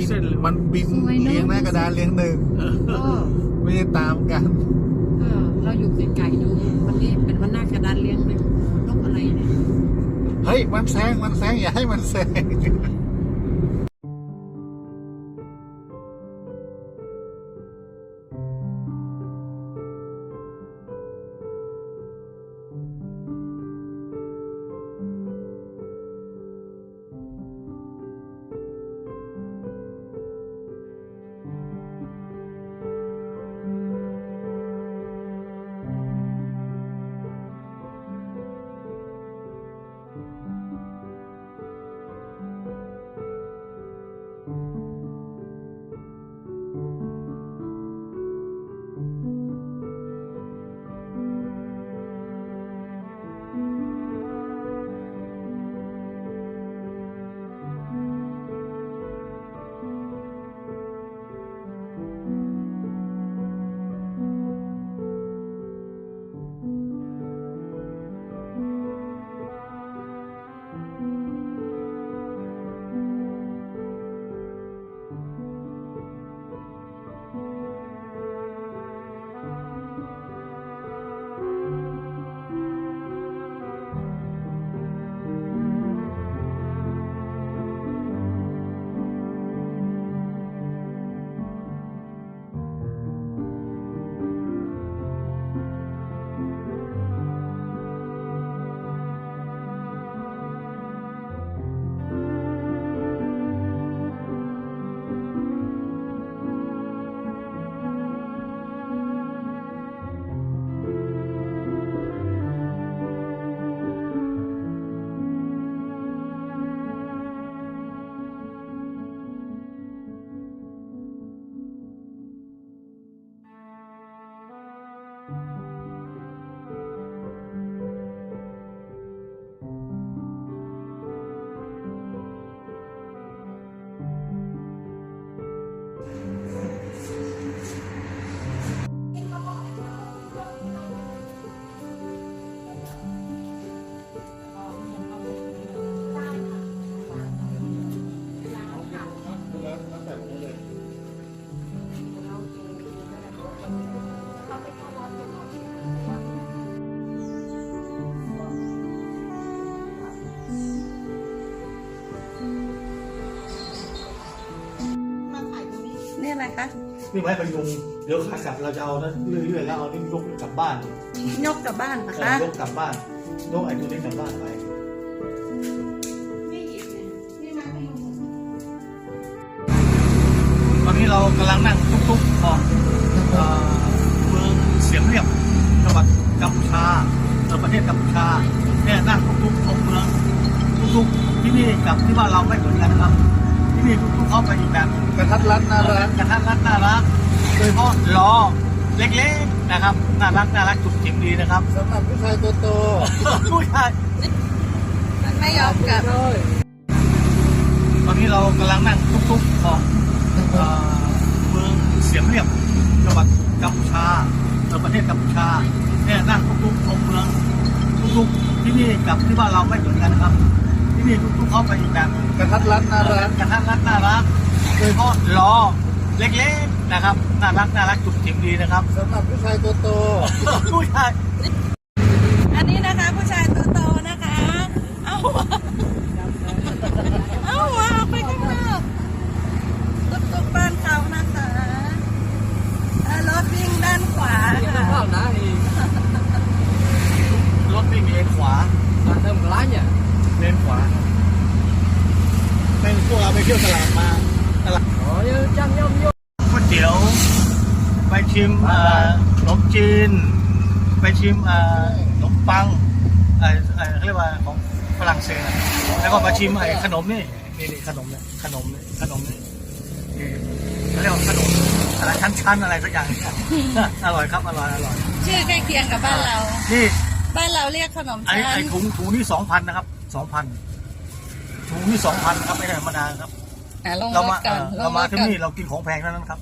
บินเส้นเลย มันบินสวยเนอะ เลี้ยงหน้ากระดานเลี้ยงหนึ่งเออไม่ได้ตามกันเออเราอยู่ไกลๆดูวันนี้เป็นวันหน้ากระดานเลี้ยงเลยนกอะไรเนี่ยเฮ้ยมันแซงมันแซงอย่าให้มันแซง นี่อะไรคะนี่ไม้พยุงเดี๋ยวขากลับเราจะเอานะเรื่อยๆแล้วเอานี่ยกกลับบ้านยกกลับบ้านนะเอคะอยกกลับบ้านยกไอ้ตัวนี้กลับบ้านไปตอนนี้เรากำลังนั่งตุ๊กๆออกเอ่อเมืองเสียมเรียบจังหวัดกัมพูชาเออประเทศกัมพูชาเนี่ยนั่งตุ๊กๆออกเมืองตุ๊กๆที่นี่กับที่บ้านเราไม่เหมือนกันนะครับ ที่นี่ตุ๊กๆเข้าไปอีกแบบหนึ่งกระทัดรัดน่ารักกระทัดรัดน่ารักโดยเฉพาะล้อเล็กๆนะครับน่ารักน่ารักจุกจิ๋มดีนะครับสำหรับผู้ชายตัวโตผู้ชายมันไม่ยอมกลับตอนนี้เรากำลังนั่งตุ๊กๆออกเอ่อเมืองเสียมเรียบจังหวัดกัมพูชาเออประเทศกัมพูชาเนี่ยนั่งตุ๊กๆออกเมืองตุ๊กๆที่นี่กับที่บ้านเราไม่เหมือนกันนะครับที่ นี่ตุ๊กๆเข้าไปอีกแบบหนึ่งกระทัดรัดน่ารักกระทัดรัดน่ารักโดยเฉพาะล้อเล็กๆนะครับน่ารักน่ารักจุกจิ๋มดีนะครับสำหรับผู้ชายตัวโตผู้ชายอันนี้นะคะ ผู้ชายตัวโตนะคะ เอามาเอามาออกไปข้างนอกตุ๊กตุ๊กบ้านเขานะคะเอ่อรถวิ่งด้านขวาค่ะ รถวิ่งเลนขวา เลนขวา เป็นพวกเราไปเที่ยวตลาดมาตลาดก๋วยเตี๋ยว ไปชิมเอ่อขนมจีน ไปชิมเอ่อขนมปังเอ่อเอ่อเขาเรียกว่าของฝรั่งเศสอะแล้วก็มาชิมไอ้ขนมนี่นี่นี่ขนมเนี่ยขนมนี่ขนมนี่นี่เขาเรียกว่าขนมอะไรชั้นๆอะไรสักอย่างเนี่ยอร่อยครับอร่อยอร่อย ชื่อใกล้เคียงกับบ้านเรา นี่บ้านเราเรียกขนมไอ้ชั้นไอ้ถุงถุงนี่สองพันนะครับสองพัน ถุงนี่สองพันครับไม่ใช่ธรรมดาครับ อะลงรเราถมาก่อนเออลเรางรมาถที่ก่อนนี่เรากินของแพงเท่านั้นครับ